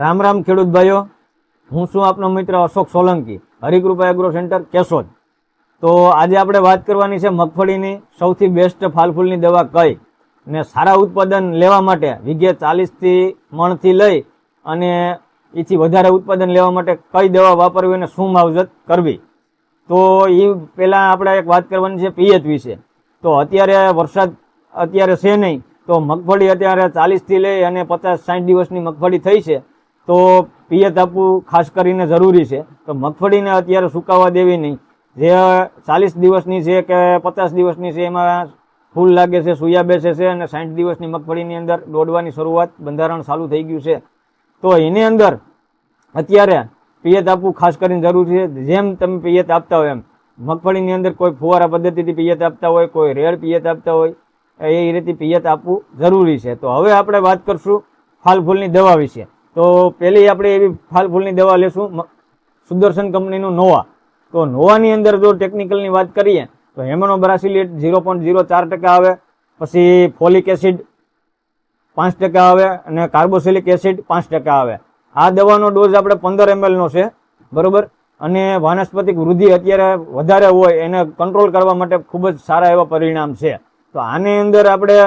રામ રામ ખેડૂત ભાઈઓ, હું છું આપનો મિત્ર અશોક સોલંકી, હરિકૃપા એગ્રો સેન્ટર, કેશોદ. તો આજે આપણે વાત કરવાની છે મગફળીની સૌથી બેસ્ટ ફાલફૂલની દવા કઈ ને સારા ઉત્પાદન લેવા માટે વીઘે ચાલીસથી મણથી લઈ અને એથી વધારે ઉત્પાદન લેવા માટે કઈ દવા વાપરવી અને શું માવજત કરવી. તો એ પહેલાં આપણે એક વાત કરવાની છે પિયત વિશે. તો અત્યારે વરસાદ અત્યારે છે નહીં, તો મગફળી અત્યારે ચાલીસથી લઈ અને પચાસ સાઠ દિવસની મગફળી થઈ છે. તો પિયત આપવું ખાસ કરીને જરૂરી છે. તો મગફળીને અત્યારે સુકાવા દેવી નહીં. જે ચાલીસ દિવસની છે કે પચાસ દિવસની છે, એમાં ફૂલ લાગે છે, સુયા બેસે છે અને સાઠ દિવસની મગફળીની અંદર દોડવાની શરૂઆત બંધારણ ચાલુ થઈ ગયું છે. તો એની અંદર અત્યારે પિયત આપવું ખાસ કરીને જરૂરી છે. જેમ તમે પિયત આપતા હોય એમ. મગફળીની અંદર કોઈ ફુવારા પદ્ધતિથી પિયત આપતા હોય, કોઈ રેડ પિયત આપતા હોય, એ રીતે પિયત આપવું જરૂરી છે. તો હવે આપણે વાત કરશું ફાલ ફૂલની દવા વિશે. તો પહેલી આપણે એવી ફાલ ફૂલની દવા લેશું સુદર્શન કંપનીનું નોવા. તો નોવાની અંદર જો ટેકનિકલની વાત કરીએ, તો હેમનો બ્રાસિલેટ ઝીરો પોઈન્ટ ઝીરો ચાર ટકા આવે, પછી ફોલિક એસિડ પાંચ ટકા આવે, અને કાર્બોસિલિક એસિડ પાંચ ટકા આવે. આ દવાનો ડોઝ આપણે પંદર એમએલનો છે, બરાબર? અને વાનસ્પતિક વૃદ્ધિ અત્યારે વધારે હોય, એને કંટ્રોલ કરવા માટે ખૂબ જ સારા એવા પરિણામ છે. તો આની અંદર આપણે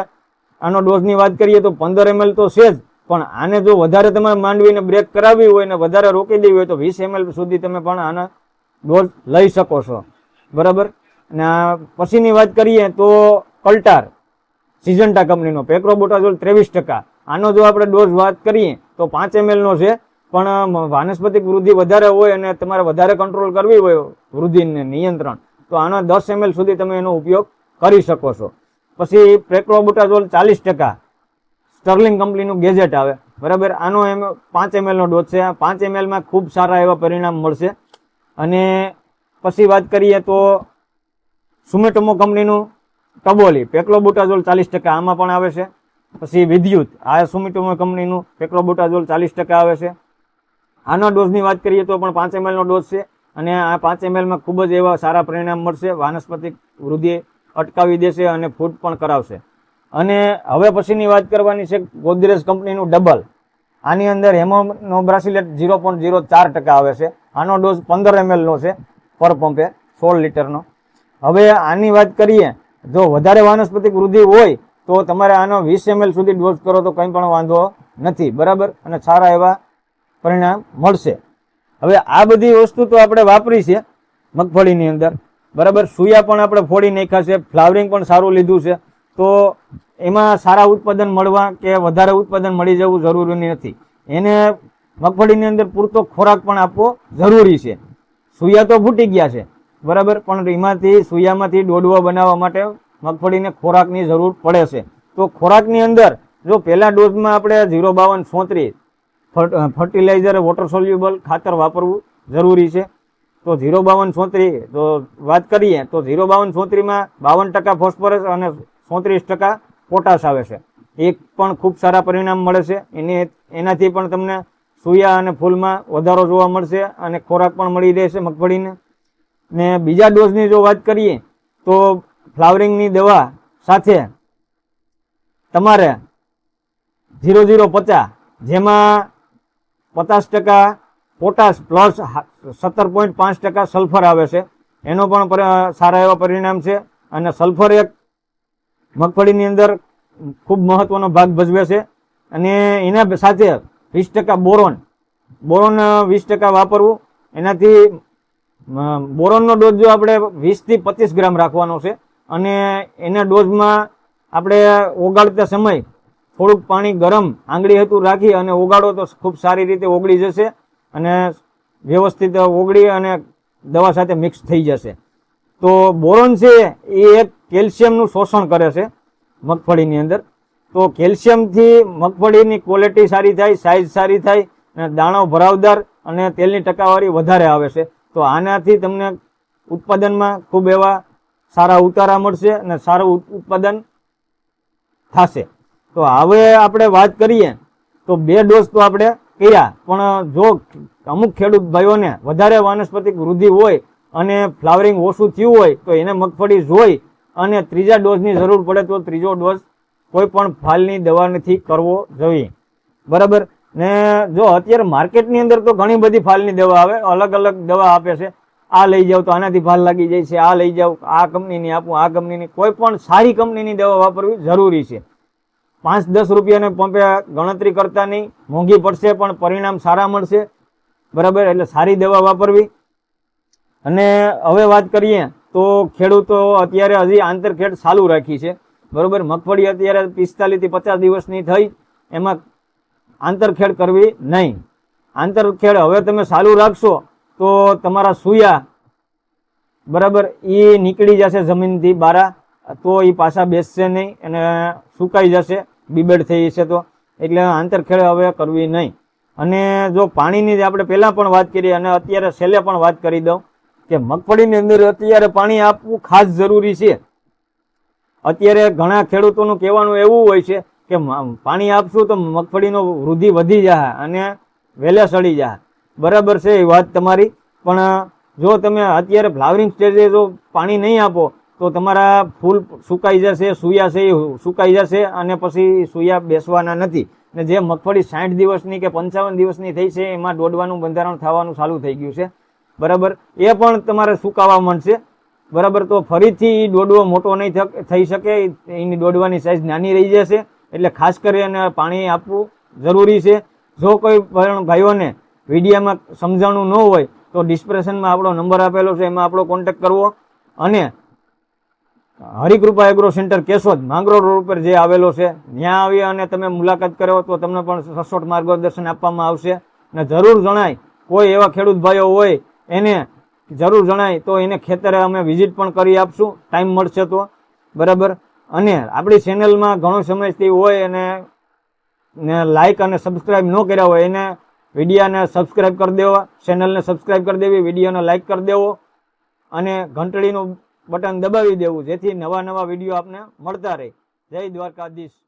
આનો ડોઝની વાત કરીએ તો પંદર એમએલ તો છે જ પણ આને જો વધારે તમારે માંડવીને બ્રેક કરાવવી હોય ને વધારે રોકી દેવી હોય તો વીસ એમએલ સુધી તમે પણ આના ડોઝ લઈ શકો છો. બરાબર? અને પછીની વાત કરીએ તો કલ્ટાર, સિઝન્ટા કંપનીનો. પેક્રોબોટાઝોલ ત્રેવીસ ટકા. આનો જો આપણે ડોઝ વાત કરીએ તો પાંચ એમએલનો છે, પણ વાનસ્પતિક વૃદ્ધિ વધારે હોય અને તમારે વધારે કંટ્રોલ કરવી હોય વૃદ્ધિને નિયંત્રણ, તો આનો દસ એમએલ સુધી તમે એનો ઉપયોગ કરી શકો છો. પછી પેક્રોબોટાઝોલ ચાલીસ ટકા. સ્ટર્લિંગ કંપનીનું ગેજેટ આવે. બરાબર? આનો એમ પાંચ એમએલનો ડોઝ છે. પાંચ એમએલમાં ખૂબ સારા એવા પરિણામ મળશે. અને પછી વાત કરીએ તો સુમેટોમો કંપનીનું ટબોલી, પેક્લોબુટાઝોલ ચાલીસ ટકા આમાં પણ આવે છે. પછી વિદ્યુત, આ સુમેટોમો કંપનીનું પેક્લોબુટાઝોલ ચાલીસ ટકા આવે છે. આનો ડોઝની વાત કરીએ તો પણ પાંચ એમએલનો ડોઝ છે. અને આ પાંચ એમએલમાં ખૂબ જ એવા સારા પરિણામ મળશે. વાનસ્પતિક વૃદ્ધિ અટકાવી દેશે અને ફૂટ પણ કરાવશે. અને હવે પછીની વાત કરવાની છે ગોદરેજ કંપનીનું ડબલ. આની અંદર હેમોનો બ્રાસિલેટ ઝીરો પોઈન્ટ ઝીરો ચાર ટકા આવે છે. આનો ડોઝ પંદર એમએલનો છે પર પંપે, સોળ લીટરનો. હવે આની વાત કરીએ, જો વધારે વાનસ્પતિક વૃદ્ધિ હોય તો તમારે આનો વીસ એમએલ સુધી ડોઝ કરો તો કંઈ પણ વાંધો નથી, બરાબર? અને સારા એવા પરિણામ મળશે. હવે આ બધી વસ્તુ તો આપણે વાપરી છે મગફળીની અંદર, બરાબર? સુયા પણ આપણે ફોડી નાખ્યા છે, ફ્લાવરિંગ પણ સારું લીધું છે. તો એમાં સારા ઉત્પાદન મળવા કે વધારે ઉત્પાદન મળી જવું જરૂરી નથી. એને મગફળીની અંદર પૂરતો ખોરાક પણ આપવો જરૂરી છે. સૂયા તો ફૂટી ગયા છે. બરાબર? પણ એમાંથી સૂયામાંથી દોડવા બનાવવા માટે મગફળીને ખોરાકની જરૂર પડે છે. તો ખોરાકની અંદર જો પહેલા ડોઝમાં આપણે ઝીરો બાવન, છોત્રીસ ફર્ટિલાઇઝર, વોટર સોલ્યુબલ ખાતર વાપરવું જરૂરી છે. તો ઝીરો બાવન, છોત્રી, તો વાત કરીએ, તો ઝીરો બાવન, છોત્રીમાં બાવન ટકા ફોસ્ફરસ અને સોત્રીસ ટકા પોટાશ આવે છે. એક પણ ખૂબ સારા પરિણામ મળે છે. એને એનાથી પણ તમને સૂયા અને ફૂલમાં વધારો જોવા મળશે અને ખોરાક પણ મળી રહેશે મગફળીને. ને બીજા ડોઝની જો વાત કરીએ, તો ફ્લાવરિંગની દવા સાથે તમારે ઝીરો ઝીરો પચાસ, જેમાં પચાસ ટકા પોટાશ પ્લસ સત્તર પોઈન્ટ પાંચ ટકા સલ્ફર આવે છે. એનો પણ સારા એવા પરિણામ છે. અને સલ્ફર એક મગફળીની અંદર ખૂબ મહત્વનો ભાગ ભજવે છે અને એના સાથે વીસ ટકા બોરોન બોરોન વીસ ટકા વાપરવું, એનાથી બોરોનનો ડોઝ જો આપણે વીસથી પચીસ ગ્રામ રાખવાનો છે અને એના ડોઝમાં આપણે ઓગાળતા સમય થોડુંક પાણી ગરમ આંગળી હતું રાખી અને ઓગાળો તો ખૂબ સારી રીતે ઓગળી જશે અને વ્યવસ્થિત ઓગળી અને દવા સાથે મિક્સ થઈ જશે. તો બોરોન છે એ એક કેલ્શિયમનું શોષણ કરે છે મગફળીની અંદર. તો કેલ્શિયમથી મગફળીની ક્વોલિટી સારી થાય સાઇઝ સારી થાય અને દાણો ભરાવદાર અને તેલની ટકાવારી વધારે આવે છે. તો આનાથી તમને ઉત્પાદનમાં ખૂબ એવા સારા ઉતારા મળશે અને સારું ઉત- ઉત્પાદન થશે. તો હવે આપણે વાત કરીએ તો બે ડોઝ તો આપણે કર્યા, પણ જો અમુક ખેડૂત ભાઈઓને વધારે વાનસ્પતિક વૃદ્ધિ હોય અને ફ્લાવરિંગ ઓછું થયું હોય તો એને મગફળી જોઈ અને ત્રીજા ડોઝની જરૂર પડે તો ત્રીજો ડોઝ કોઈ પણ ફાલની દવા નથી કરવો જોઈએ. બરાબર? ને જો અત્યારે માર્કેટની અંદર તો ઘણી બધી ફાલની દવા આવે, અલગ અલગ દવા આપે છે. આ લઈ જાઓ તો આનાથી ફાલ લાગી જાય છે, આ લઈ જાઓ, આ કંપનીની આપું, આ કંપનીની. કોઈ પણ સારી કંપનીની દવા વાપરવી જરૂરી છે. પાંચ દસ રૂપિયાને પંપે ગણતરી કરતા નહીં, મોંઘી પડશે પણ પરિણામ સારા મળશે. બરાબર? એટલે સારી દવા વાપરવી. અને હવે વાત કરીએ તો ખેડૂતો અત્યારે હજી આંતરખેડ ચાલુ રાખી છે. બરોબર, મગફળી અત્યારે પિસ્તાલીસથી પચાસ દિવસની થઈ, એમાં આંતરખેડ કરવી નહીં. આંતરખેડ હવે તમે ચાલુ રાખશો તો તમારા સુયા બરાબર એ નીકળી જશે જમીનથી બારા, તો એ પાછા બેસશે નહીં અને સુકાઈ જશે, બીબેડ થઈ જશે તો. એટલે આંતરખેડ હવે કરવી નહીં. અને જો પાણીની જે આપણે પહેલાં પણ વાત કરી અને અત્યારે છેલ્લે પણ વાત કરી દઉં. કે મગફળીની અંદર અત્યારે પાણી આપવું ખાસ જરૂરી છે. અત્યારે ઘણા ખેડૂતોનું કહેવાનું એવું હોય છે કે પાણી આપશું તો મગફળીનો વૃદ્ધિ વધી જાય અને વહેલે સડી જાય બરાબર છે એ વાત તમારી. પણ, જો તમે અત્યારે ફ્લાવરિંગ સ્ટેજે જો પાણી નહીં આપો, તો તમારા ફૂલ સુકાઈ જશે, સૂયા છે, એ સુકાઈ જશે અને પછી સૂયા બેસવાના નથી. ને જે મગફળી સાઠ દિવસની કે પંચાવન દિવસની થઈ છે, એમાં દોડવાનું, બંધારણ થવાનું ચાલુ થઈ ગયું છે. બરાબર? એ પણ તમારે સુકાવા મળશે. બરાબર? તો ફરીથી એ દોડવો મોટો નહીં થઈ શકે. એની દોડવાની સાઇઝ નાની રહી જશે. એટલે ખાસ કરીને પાણી આપવું જરૂરી છે. જો કોઈ ભાઈઓને વિડીયામાં સમજાણું ન હોય, તો ડિસ્ક્રિપ્શનમાં આપણો નંબર આપેલો છે, એમાં આપણો કોન્ટેક કરવો. અને Harikrupa agro centre Keshod, Mangrol road ઉપર જે આવેલો છે ત્યાં આવી અને તમે મુલાકાત કરો તો તમને પણ સચોટ માર્ગદર્શન આપવામાં આવશે. અને જરૂર જણાય, કોઈ એવા ખેડૂત ભાઈઓ હોય એને જરૂર જણાય તો એને ખેતરે અમે વિઝિટ પણ કરી આપશું. ટાઈમ મળશે તો. બરાબર? અને આપણી ચેનલમાં ઘણો સમયથી હોય અને ને લાઇક અને સબસ્ક્રાઇબ ન કર્યા હોય એને વિડીયાને સબસ્ક્રાઇબ કરી દેવા. ચેનલને સબસ્ક્રાઇબ કરી દેવી વિડીયોને લાઇક કરી દેવો. અને ઘંટડીનું બટન દબાવી દેવું, જેથી નવા નવા વીડિયો આપને મળતા રહે. જય દ્વારકાધીશ.